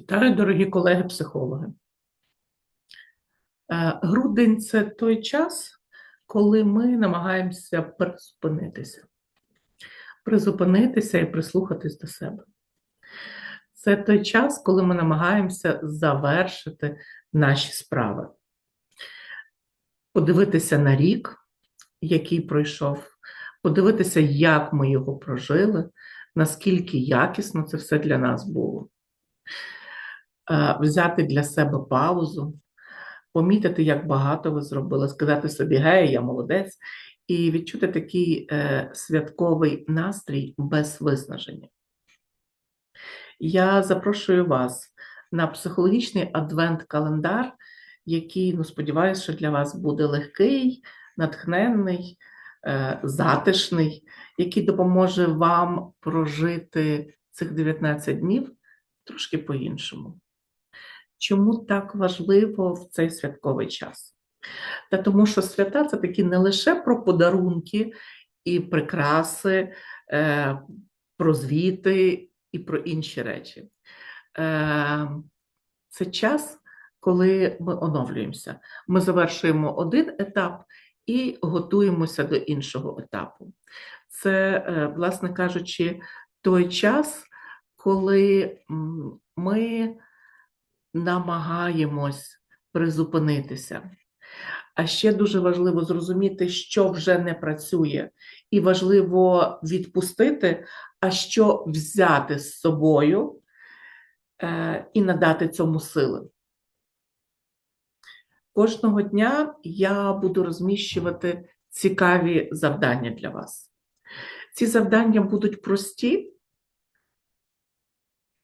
Вітаю, дорогі колеги-психологи. Е, Грудень це той час, коли ми намагаємося призупинитися, призупинитися і прислухатись до себе. Це той час, коли ми намагаємося завершити наші справи, подивитися на рік, який пройшов, подивитися, як ми його прожили, наскільки якісно це все для нас було. Е, Взяти для себе паузу, помітити, як багато ви зробили, сказати собі гей, я молодець, і відчути такий е, святковий настрій без виснаження. Я запрошую вас на психологічний адвент-календар, який, ну, сподіваюся, що для вас буде легкий, натхненний, е, затишний, який допоможе вам прожити цих 19 днів трошки по-іншому. Чому так важливо в цей святковий час? Та тому що свята це такі не лише про подарунки і прикраси, е, про звіти і про інші речі. Е, Це час, коли ми оновлюємося. Ми завершуємо один етап і готуємося до іншого етапу. Це, е, власне кажучи, той час, коли ми намагаємось призупинитися. А ще дуже важливо зрозуміти, що вже не працює, і важливо відпустити, а що взяти з собою е, і надати цьому сили. Кожного дня я буду розміщувати цікаві завдання для вас. Ці завдання будуть прості,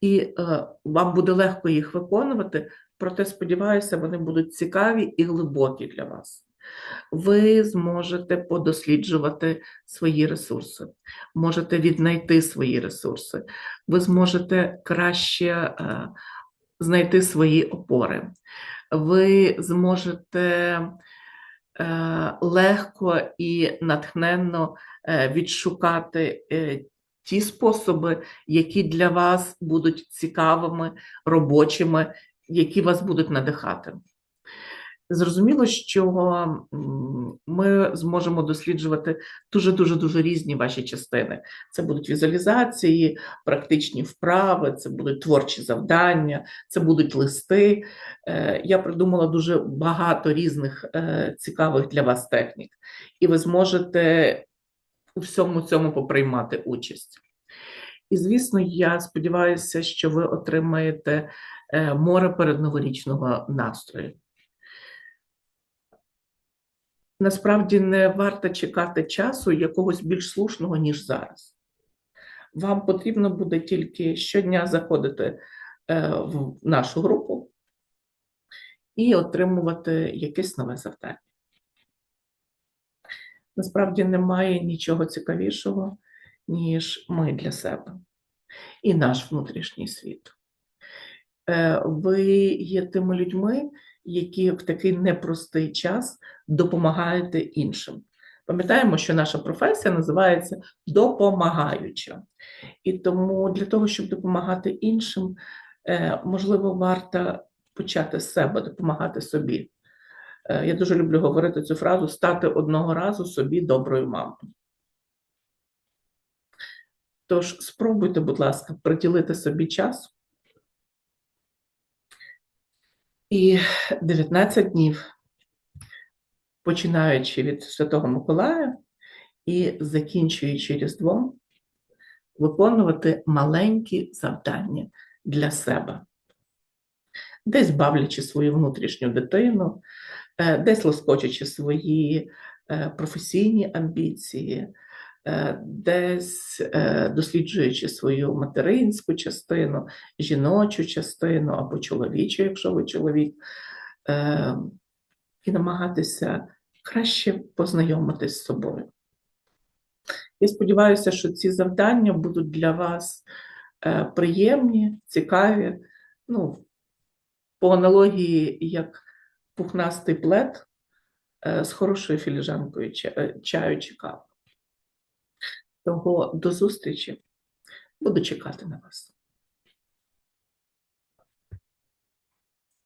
і е, вам буде легко їх виконувати, проте, сподіваюся, вони будуть цікаві і глибокі для вас. Ви зможете подосліджувати свої ресурси, можете віднайти свої ресурси, ви зможете краще е, знайти свої опори, ви зможете е, легко і натхненно відшукати ті способи, які для вас будуть цікавими, робочими, які вас будуть надихати. Зрозуміло, що ми зможемо досліджувати дуже-дуже дуже різні ваші частини. Це будуть візуалізації, практичні вправи, це будуть творчі завдання, це будуть листи. Е, Я придумала дуже багато різних е, цікавих для вас технік, і ви зможете у всьому цьому поприймати участь. І, звісно, я сподіваюся, що ви отримаєте е, море передноворічного настрою. Насправді не варто чекати часу якогось більш слушного, ніж зараз. Вам потрібно буде тільки щодня заходити е, в нашу групу і отримувати якесь нове завдання. Насправді немає нічого цікавішого, ніж ми для себе і наш внутрішній світ. Е, Ви є тими людьми, які в такий непростий час допомагаєте іншим. Пам'ятаємо, що наша професія називається допомагаюча. І тому для того, щоб допомагати іншим, е, можливо, варто почати з себе, допомагати собі. Е, Я дуже люблю говорити цю фразу стати одного разу собі доброю мамою. Тож спробуйте, будь ласка, приділити собі час. І 19 днів, починаючи від Святого Миколая і закінчуючи Різдвом, виконувати маленькі завдання для себе, десь бавлячи свою внутрішню дитину, десь лоскочучи свої е, професійні амбіції, е, десь е, досліджуючи свою материнську частину, жіночу частину або чоловічу, якщо ви чоловік, е, і намагатися краще познайомитись з собою. Я сподіваюся, що ці завдання будуть для вас е, приємні, цікаві. Ну, по аналогії, як пухнастий плед е, з хорошою філіжанкою е, чаю чи кави. Того до зустрічі. Буду чекати на вас.